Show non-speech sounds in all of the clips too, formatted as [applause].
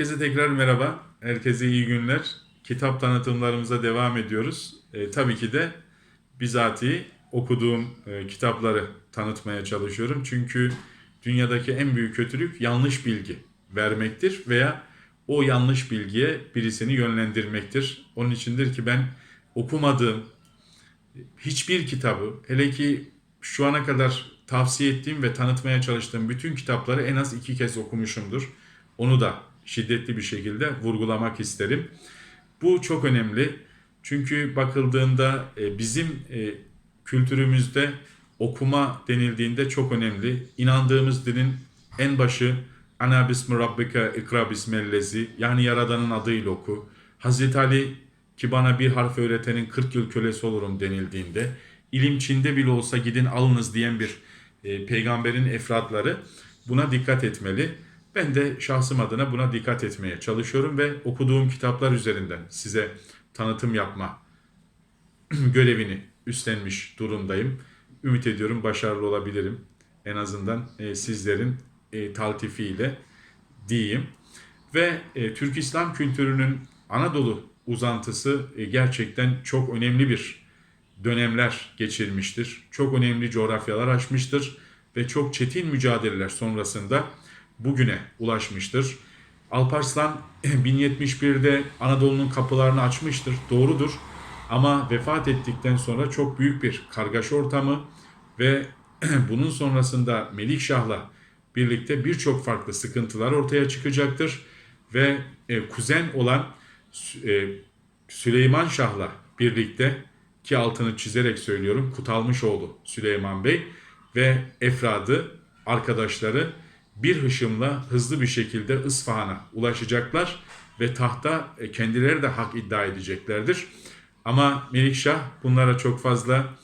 Herkese tekrar merhaba. Herkese iyi günler. Kitap tanıtımlarımıza devam ediyoruz. E, tabii ki de bizatihi okuduğum e, kitapları tanıtmaya çalışıyorum. Çünkü dünyadaki en büyük kötülük yanlış bilgi vermektir veya o yanlış bilgiye birisini yönlendirmektir. Onun içindir ki ben okumadığım hiçbir kitabı hele ki şu ana kadar tavsiye ettiğim ve tanıtmaya çalıştığım bütün kitapları en az iki kez okumuşumdur. Onu da şiddetli bir şekilde vurgulamak isterim. Bu çok önemli. Çünkü bakıldığında e, bizim e, kültürümüzde okuma denildiğinde çok önemli. İnandığımız dinin en başı Ana bismi rabbika ikra bismellezi yani Yaradan'ın adıyla oku. Hazreti Ali ki bana bir harf öğretenin 40 yıl kölesi olurum denildiğinde ilim Çin'de bile olsa gidin alınız diyen bir e, peygamberin efratları buna dikkat etmeli. Ben de şahsım adına buna dikkat etmeye çalışıyorum ve okuduğum kitaplar üzerinden size tanıtım yapma [clears throat] görevini üstlenmiş durumdayım. Ümit ediyorum başarılı olabilirim. En azından e, sizlerin e, taltifiyle diyeyim. Ve e, Türk İslam kültürünün Anadolu uzantısı e, gerçekten çok önemli bir dönemler geçirmiştir. Çok önemli coğrafyalar aşmıştır ve çok çetin mücadeleler sonrasında bugüne ulaşmıştır. Alparslan [clears throat] 1071'de Anadolu'nun kapılarını açmıştır. Doğrudur. Ama vefat ettikten sonra çok büyük bir kargaşa ortamı ve [clears throat] bunun sonrasında Melikşah'la birlikte birçok farklı sıkıntılar ortaya çıkacaktır. Ve e, kuzen olan e, Süleyman Şah'la birlikte ki altını çizerek söylüyorum Kutalmışoğlu Süleyman Bey ve Efradı arkadaşları bir hışımla hızlı bir şekilde İsfahan'a ulaşacaklar ve tahta e, kendileri de hak iddia edeceklerdir. Ama Melikşah bunlara çok fazla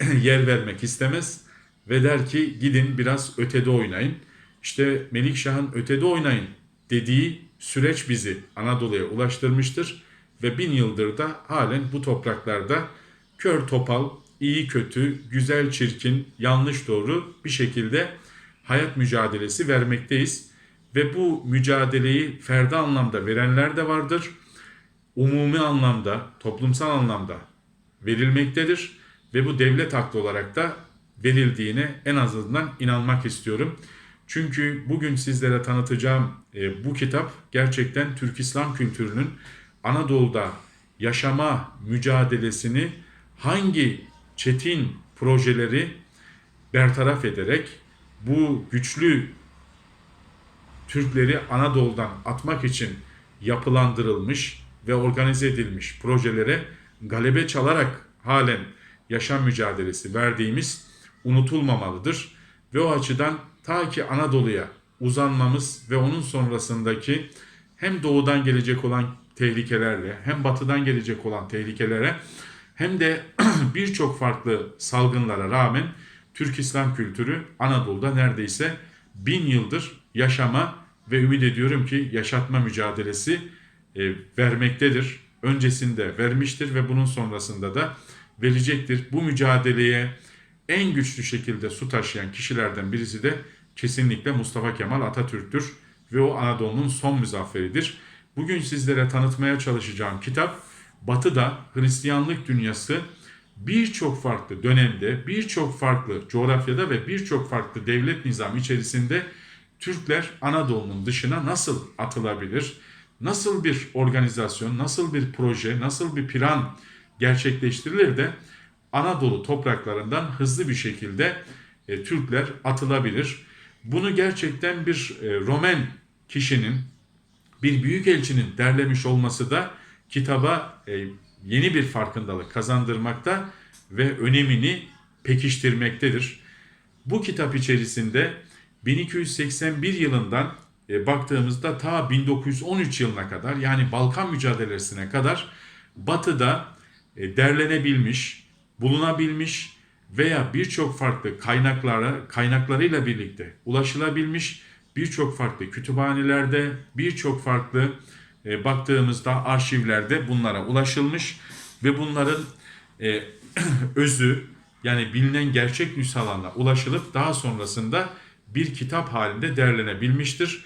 [clears throat] yer vermek istemez ve der ki gidin biraz ötede oynayın. İşte Melikşah'ın ötede oynayın dediği süreç bizi Anadolu'ya ulaştırmıştır ve bin yıldır da halen bu topraklarda kör topal, iyi kötü, güzel çirkin, yanlış doğru bir şekilde hayat mücadelesi vermekteyiz. Ve bu mücadeleyi ferdi anlamda verenler de vardır. Umumi anlamda, toplumsal anlamda verilmektedir. Ve bu devlet haklı olarak da verildiğine en azından inanmak istiyorum. Çünkü bugün sizlere tanıtacağım e, bu kitap gerçekten Türk İslam kültürünün Anadolu'da yaşama mücadelesini hangi çetin projeleri bertaraf ederek bu güçlü Türkleri Anadolu'dan atmak için yapılandırılmış ve organize edilmiş projelere galebe çalarak halen yaşam mücadelesi verdiğimiz unutulmamalıdır. Ve o açıdan ta ki Anadolu'ya uzanmamız ve onun sonrasındaki hem doğudan gelecek olan tehlikelerle hem batıdan gelecek olan tehlikelere hem de [clears throat] birçok farklı salgınlara rağmen Türk İslam kültürü Anadolu'da neredeyse bin yıldır yaşama ve ümit ediyorum ki yaşatma mücadelesi e, vermektedir. Öncesinde vermiştir ve bunun sonrasında da verecektir. Bu mücadeleye en güçlü şekilde su taşıyan kişilerden birisi de kesinlikle Mustafa Kemal Atatürk'tür ve o Anadolu'nun son müzafferidir. Bugün sizlere tanıtmaya çalışacağım kitap Batı'da Hristiyanlık dünyası birçok farklı dönemde, birçok farklı coğrafyada ve birçok farklı devlet nizamı içerisinde Türkler Anadolu'nun dışına nasıl atılabilir? Nasıl bir organizasyon, nasıl bir proje, nasıl bir plan gerçekleştirilir de Anadolu topraklarından hızlı bir şekilde e, Türkler atılabilir. Bunu gerçekten bir e, Romen kişinin, bir büyükelçinin derlemiş olması da kitaba e, yeni bir farkındalık kazandırmakta ve önemini pekiştirmektedir. Bu kitap içerisinde 1281 yılından e, baktığımızda ta 1913 yılına kadar yani Balkan mücadelesine kadar Batı'da e, derlenebilmiş, bulunabilmiş veya birçok farklı kaynaklara kaynaklarıyla birlikte ulaşılabilmiş birçok farklı kütüphanelerde, birçok farklı e, baktığımızda arşivlerde bunlara ulaşılmış ve bunların e, [clears throat] özü yani bilinen gerçek nüshalarına ulaşılıp daha sonrasında bir kitap halinde derlenebilmiştir.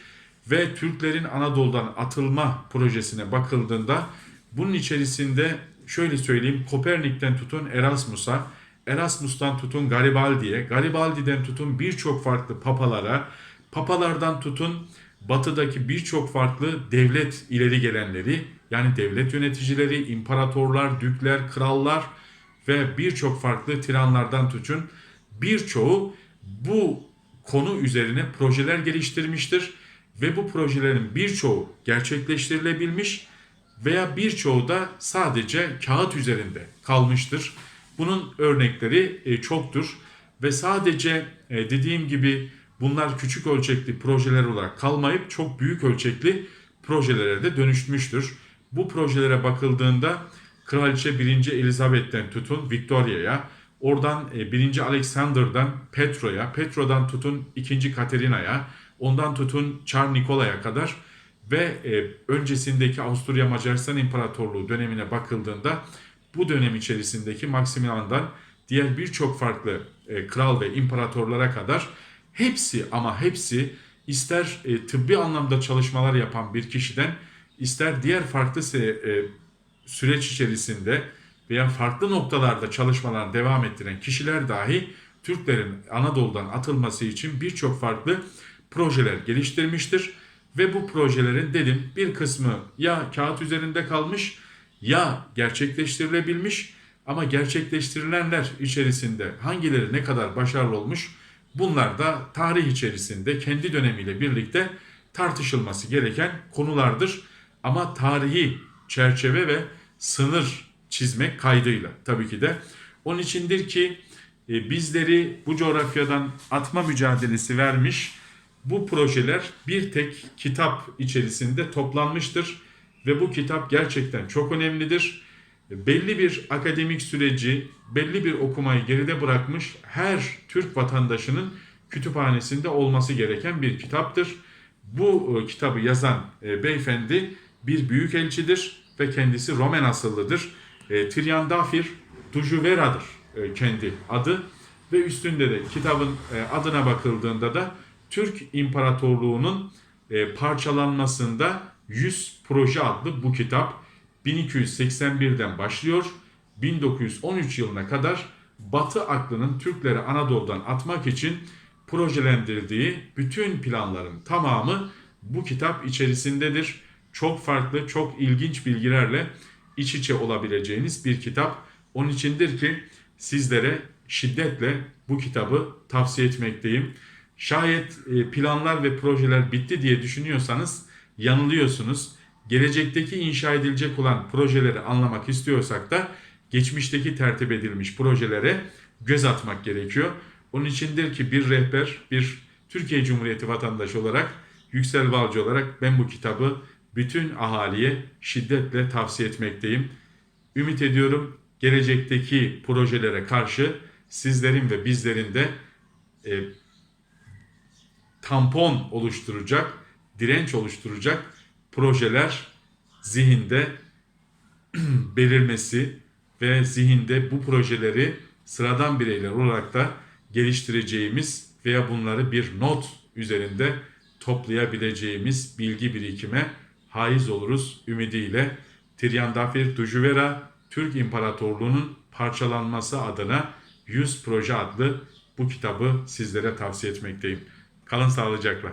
ve Türklerin Anadolu'dan atılma projesine bakıldığında bunun içerisinde şöyle söyleyeyim Kopernik'ten tutun Erasmus'a, Erasmus'tan tutun Garibaldi'ye, Garibaldi'den tutun birçok farklı papalara, papalardan tutun batıdaki birçok farklı devlet ileri gelenleri yani devlet yöneticileri, imparatorlar, dükler, krallar ve birçok farklı tiranlardan tutun birçoğu bu konu üzerine projeler geliştirmiştir ve bu projelerin birçoğu gerçekleştirilebilmiş veya birçoğu da sadece kağıt üzerinde kalmıştır. Bunun örnekleri e, çoktur ve sadece e, dediğim gibi bunlar küçük ölçekli projeler olarak kalmayıp çok büyük ölçekli projelere de dönüşmüştür. Bu projelere bakıldığında Kraliçe 1. Elizabeth'ten tutun Victoria'ya, oradan 1. Alexander'dan Petro'ya, Petro'dan tutun 2. Katerina'ya, ondan tutun Çar Nikola'ya kadar ve e, öncesindeki Avusturya Macaristan İmparatorluğu dönemine bakıldığında bu dönem içerisindeki Maximilian'dan diğer birçok farklı e, kral ve imparatorlara kadar hepsi ama hepsi ister e, tıbbi anlamda çalışmalar yapan bir kişiden ister diğer farklı se- e, süreç içerisinde veya farklı noktalarda çalışmalar devam ettiren kişiler dahi Türklerin Anadolu'dan atılması için birçok farklı projeler geliştirmiştir. Ve bu projelerin dedim bir kısmı ya kağıt üzerinde kalmış ya gerçekleştirilebilmiş ama gerçekleştirilenler içerisinde hangileri ne kadar başarılı olmuş bunlar da tarih içerisinde kendi dönemiyle birlikte tartışılması gereken konulardır. Ama tarihi çerçeve ve sınır çizmek kaydıyla tabii ki de. Onun içindir ki e, bizleri bu coğrafyadan atma mücadelesi vermiş bu projeler bir tek kitap içerisinde toplanmıştır ve bu kitap gerçekten çok önemlidir. Belli bir akademik süreci, belli bir okumayı geride bırakmış her Türk vatandaşının kütüphanesinde olması gereken bir kitaptır. Bu e, kitabı yazan e, beyefendi bir büyükelçidir ve kendisi Romen asıllıdır. E, Triandafir Dujuvera'dır kendi adı ve üstünde de kitabın adına bakıldığında da Türk İmparatorluğu'nun parçalanmasında 100 Proje adlı bu kitap 1281'den başlıyor. 1913 yılına kadar Batı aklının Türkleri Anadolu'dan atmak için projelendirdiği bütün planların tamamı bu kitap içerisindedir. Çok farklı, çok ilginç bilgilerle iç içe olabileceğiniz bir kitap. Onun içindir ki sizlere şiddetle bu kitabı tavsiye etmekteyim. Şayet e, planlar ve projeler bitti diye düşünüyorsanız yanılıyorsunuz. Gelecekteki inşa edilecek olan projeleri anlamak istiyorsak da geçmişteki tertip edilmiş projelere göz atmak gerekiyor. Onun içindir ki bir rehber, bir Türkiye Cumhuriyeti vatandaşı olarak, Yüksel Balcı olarak ben bu kitabı bütün ahaliye şiddetle tavsiye etmekteyim. Ümit ediyorum gelecekteki projelere karşı sizlerin ve bizlerin de e, tampon oluşturacak, direnç oluşturacak projeler zihinde [clears throat] belirmesi ve zihinde bu projeleri sıradan bireyler olarak da geliştireceğimiz veya bunları bir not üzerinde toplayabileceğimiz bilgi birikime haiz oluruz ümidiyle. Triandafir Dujuvera Türk İmparatorluğu'nun parçalanması adına 100 Proje adlı bu kitabı sizlere tavsiye etmekteyim. Kalın sağlıcakla.